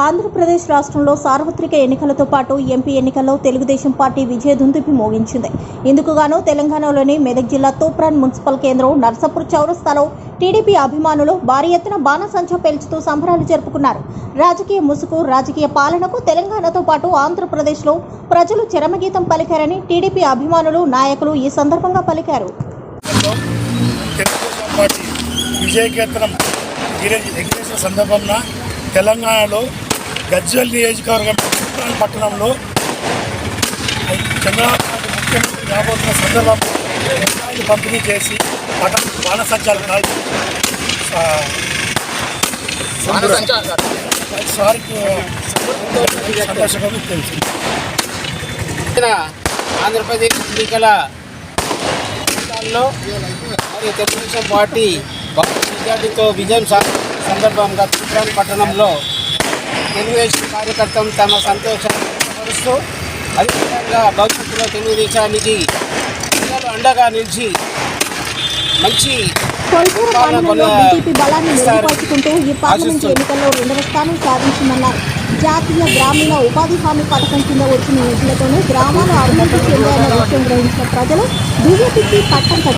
ఆంధ్రప్రదేశ్ రాష్ట్రంలో సార్వత్రిక ఎన్నికలతో పాటు ఎంపీ ఎన్నికల్లో తెలుగుదేశం పార్టీ విజయదుందుపి మోగించింది. ఇందుకుగాను తెలంగాణలోని మెదక్ జిల్లా తూప్రాన్ మున్సిపల్ కేంద్రం నర్సాపూర్ చౌరస్తాలో టీడీపీ అభిమానులు భారీ ఎత్తున బాణసంచా పేల్చుతూ సంబరాలు జరుపుకున్నారు. రాజకీయ ముసుగు రాజకీయ పాలనకు తెలంగాణతో పాటు ఆంధ్రప్రదేశ్లో ప్రజలు చరమగీతం పలికారని టీడీపీ అభిమానులు నాయకులు ఈ సందర్భంగా పలికారు. సందర్భంలో తెలంగాణలో గజ్వల్ నియోజకవర్గం పట్టణంలో చంద్రబాబు ముఖ్యమంత్రి రాబోతున్న సందర్భంలో పంపిణీ చేసి పట్టణ బాణసంచాలు సంతోషంగా తెలుసు. ఆంధ్రప్రదేశ్ ఎన్నికల ఫలితాల్లో మరి తెలుగుదేశం పార్టీ మెజార్టీతో విజయం సాధించిన సందర్భంగా తూప్రాన్ పట్టణంలో తెలుగుదేశం కార్యకర్తలు తమ సంతోషాన్ని వ్యక్తపరుస్తూ అదేవిధంగా భవిష్యత్తులో తెలుగుదేశానికి ప్రజలు అండగా నిలిచి మంచి కొల్పూరు పార్లమెంట్లో బీజేపీ బలాన్ని మెరుగుపరుచుకుంటూ ఈ పార్లమెంటు ఎన్నికల్లో రెండవ స్థానం సాధించిందన్నారు జాతీయ గ్రామీణ ఉపాధి హామీ పథకం కింద వచ్చిన నిధులతోనే గ్రామాలు అభివృద్ధి చెందాయన్న విషయం గ్రహించిన ప్రజలు బీజేపీకి పట్టం